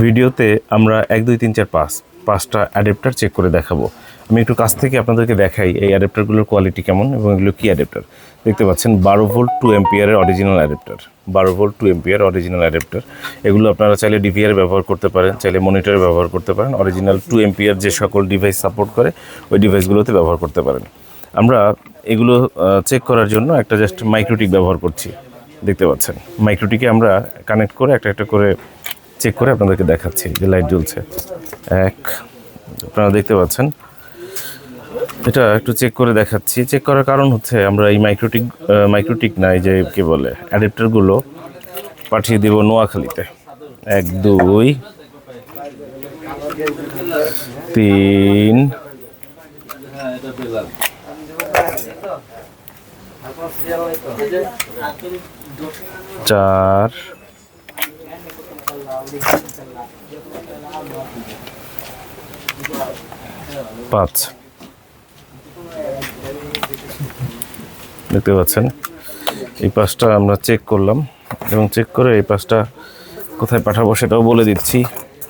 ভিডিওতে আমরা এক, দুই, তিন, চার, পাঁচ, পাঁচটা অ্যাডাপ্টার চেক করে দেখাবো। আমি একটু কাছ থেকে আপনাদেরকে দেখাই এই অ্যাডাপ্টারগুলোর কোয়ালিটি কেমন এবং এগুলো কী অ্যাডাপ্টার দেখতে পাচ্ছেন, বারো ভোল্ট টু এমপিয়ারের অরিজিনাল অ্যাডাপ্টার বারো volt two ampere original adapter এগুলো আপনারা চাইলে ডিভিআর ব্যবহার করতে পারেন, চাইলে মনিটরে ব্যবহার করতে পারেন। অরিজিনাল টু এমপিয়ার যে সকল ডিভাইস সাপোর্ট করে, ওই ডিভাইসগুলোতে ব্যবহার করতে পারেন। আমরা এগুলো চেক করার জন্য একটা জাস্ট মাইক্রোটিক ব্যবহার করছি। দেখতে পাচ্ছেন মাইক্রোটিকে আমরা কানেক্ট করে একটা একটা করে চেক করে আপনাদেরকে দেখাচ্ছি যে লাইট জ্বলছে। এক, আপনারা দেখতে পাচ্ছেন। এটা একটু চেক করে দেখাচ্ছি। চেক করার কারণ হচ্ছে আমরা এই মাইক্রোটিক মাইক্রোটিক না, এই যে কী বলে অ্যাডাপ্টারগুলো পাঠিয়ে দেব নোয়াখালীতে। এক, দুই, তিন, চার পাঁচ। দেখতে পাচ্ছেন? এই পাঁচটা আমরা চেক করলাম এবং চেক করে এই পাঁচটা কোথায় পাঠাবো সেটাও বলে দিচ্ছি।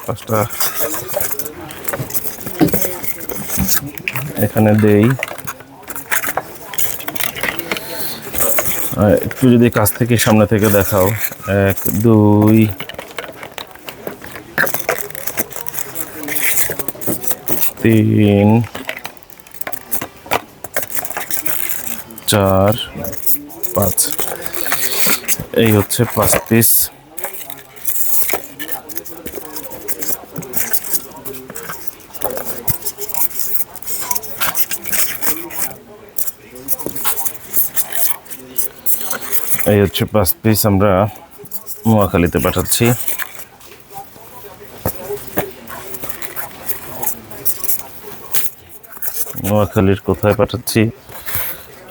পাঁচটা এখানে দেই। একটু যদি কাছ থেকে সামনে থেকে দেখাও। এক, দুই তিন চার পাঁচ। এই হচ্ছে পাঁচ পিস এই হচ্ছে পাঁচ পিস আমরা নোয়াখালীতে পাঠাচ্ছি। নোয়াখালীর কোথায় পাঠাচ্ছি,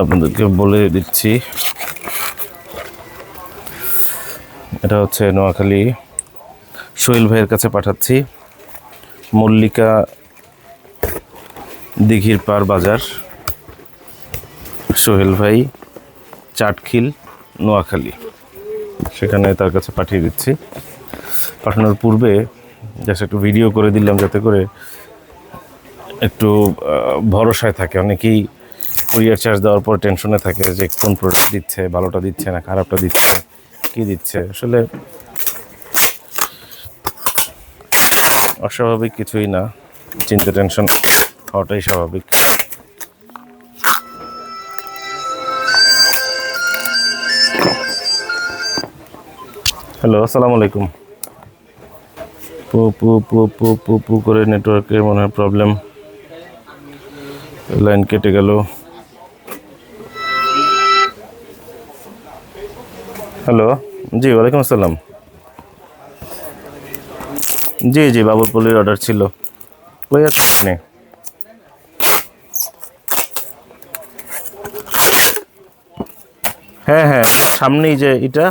আপনাদেরকে বলে দিচ্ছি। এটা হচ্ছে নোয়াখালী। সোহেল ভাইয়ের কাছে পাঠাচ্ছি। মল্লিকা দিঘির পার বাজার। সোহেল ভাই, চাটখিল, নোয়াখালী। সেখানে তার কাছে পাঠিয়ে দিচ্ছি। পাঠানোর পূর্বে জাস্ট একটু ভিডিও করে দিলাম যাতে করে একটু ভরসায় থাকে। অনেকেই কুরিয়ার চার্জ দেওয়ার পর টেনশনে থাকে যে কোন প্রোডাক্ট দিচ্ছে, ভালোটা দিচ্ছে না, খারাপটা দিচ্ছে, কি দিচ্ছে? আসলে অস্বাভাবিক কিছুই না। চিন্তা টেনশন হওয়াটাই স্বাভাবিক। হ্যালো আসসালামু আলাইকুম। পু পু পু পু পু পু করে নেটওয়ার্কের মনে হয় প্রবলেম লাইন কেটে গেল। হ্যালো, জি, ওয়ালাইকুম আসসালাম। জি জি বাবুরপল্লির অর্ডার ছিল। আছেন আপনি? হ্যাঁ হ্যাঁ সামনেই যে এটা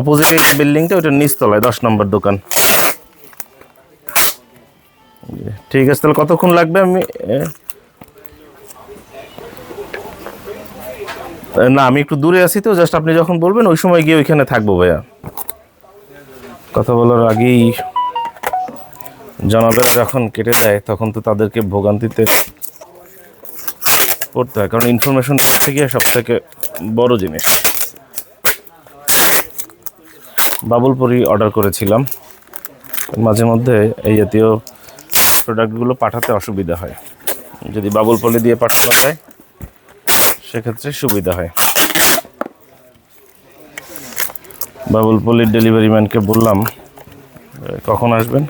অপোজিটে বিল্ডিংটা ওইটার নিচতলায়, দশ নম্বর দোকান। ঠিক আছে, তাহলে কতক্ষণ লাগবে আমি না, আমি একটু দূরে আছি তো জাস্ট আপনি যখন বলবেন, ওই সময় গিয়ে ওইখানে থাকব ভাইয়া। কথা বলার আগেই জনগণ যখন কেটে দেয় তখন তো তাদেরকে ভোগান্তিতে পড়তে হয়, কারণ ইনফরমেশন থেকে সব থেকে বড় জিনিস। বাবুলপুরি অর্ডার করেছিলাম। মাঝে মধ্যে এই জাতীয় প্রোডাক্টগুলো পাঠাতে অসুবিধা হয়। যদি বাবুলপলি দিয়ে পাঠানো যায় সেক্ষেত্রে সুবিধা হয়। বাবুলপল্লির ডেলিভারি ম্যানকে বললাম, কখন আসবেন?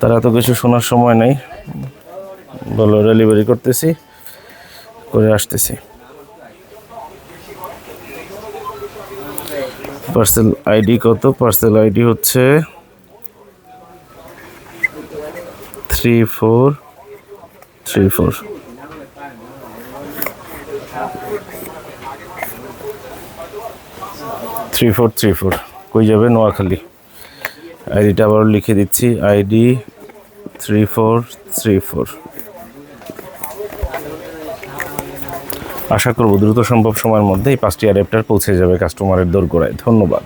তারা এত কিছু শোনার সময় নেই। বলো ডেলিভারি করতেছি, করে আসতেছি। পার্সেল আইডি কত? পার্সেল আইডি হচ্ছে three four three four three four three four কই যাবে? নোয়াখালী। আইডিটা আবার লিখে দিচ্ছি। ID three four three four আশা করব দ্রুত সম্ভব সময়ের মধ্যে এই পাঁচটি অ্যাডাপ্টার পৌঁছে যাবে কাস্টমারের দোরগোড়ায়। ধন্যবাদ।